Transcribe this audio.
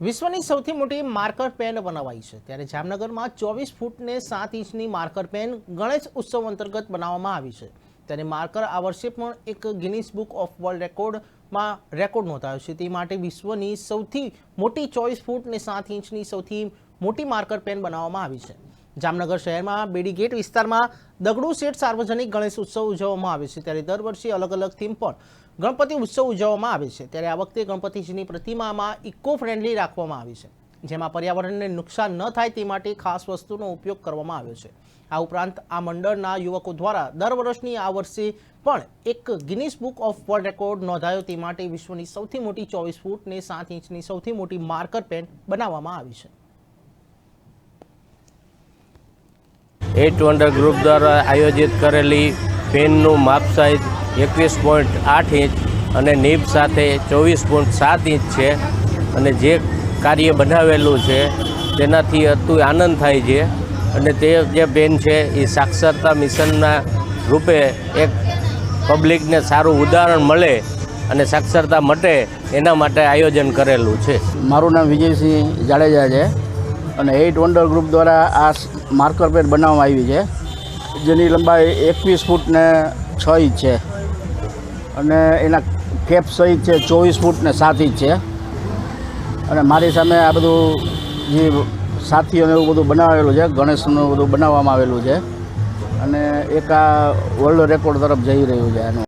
વિશ્વની સૌથી મોટી માર્કર પેન બનાવાઈ છે. ત્યારે જામનગરમાં ચોવીસ ફૂટને સાત ઇંચની માર્કર પેન ગણેશ ઉત્સવ અંતર્ગત બનાવવામાં આવી છે. ત્યારે માર્કર આ વર્ષે પણ એક ગિનિસ બુક ઓફ વર્લ્ડ રેકોર્ડમાં રેકોર્ડ નોંધાયો છે. તે માટે વિશ્વની સૌથી મોટી ચોવીસ ફૂટ ને સાત ઇંચની સૌથી મોટી માર્કર પેન બનાવવામાં આવી છે. જામનગર શહેરમાં બેડી ગેટ વિસ્તારમાં દગડુ શેઠ સાર્વજનિક ગણેશ ઉત્સવ ઉજવવામાં આવે છે. ત્યારે દર વર્ષે અલગ અલગ થીમ પર ગણપતિ ઉત્સવ ઉજવવામાં આવે છે. ત્યારે આ વખતે ગણપતિજીની પ્રતિમામાં ઇકો ફ્રેન્ડલી રાખવામાં આવી છે. જેમાં પર્યાવરણને નુકસાન ન થાય તે માટે ખાસ વસ્તુનો ઉપયોગ કરવામાં આવ્યો છે. આ ઉપરાંત આ મંડળના યુવકો દ્વારા દર વર્ષની આ વર્ષે પણ એક Guinness Book of World record નોંધાયો તે માટે વિશ્વની સૌથી મોટી ચોવીસ ફૂટ ને સાત ઇંચની સૌથી મોટી માર્કર પેન બનાવવામાં આવી છે. એટ વન્ડર ગ્રુપ દ્વારા આયોજિત કરેલી પેનનું માપ સાઇઝ એકવીસ પોઈન્ટ આઠ ઇંચ અને નીબ સાથે ચોવીસ પોઈન્ટ સાત ઇંચ છે. અને જે કાર્ય બનાવેલું છે, તેનાથી અતિ આનંદ થાય છે. અને તે જે પેન છે, એ સાક્ષરતા મિશનના રૂપે એક પબ્લિકને સારું ઉદાહરણ મળે અને સાક્ષરતા મટે, એના માટે આયોજન કરેલું છે. મારું નામ વિજયસિંહ જાડેજા છે. અને એઇટ વન્ડર ગ્રુપ દ્વારા આ માર્કર પેડ બનાવવામાં આવી છે. જેની લંબાઈ એકવીસ ફૂટ ને છ ઇંચ છે. અને એના કેપ સહિત છે, ચોવીસ ફૂટ ને સાત ઇંચ છે. અને મારી સામે આ બધું જે સાથીઓને એવું બધું બનાવેલું છે, ગણેશનું બધું બનાવવામાં આવેલું છે. અને એક આ વર્લ્ડ રેકોર્ડ તરફ જઈ રહ્યું છે આનું.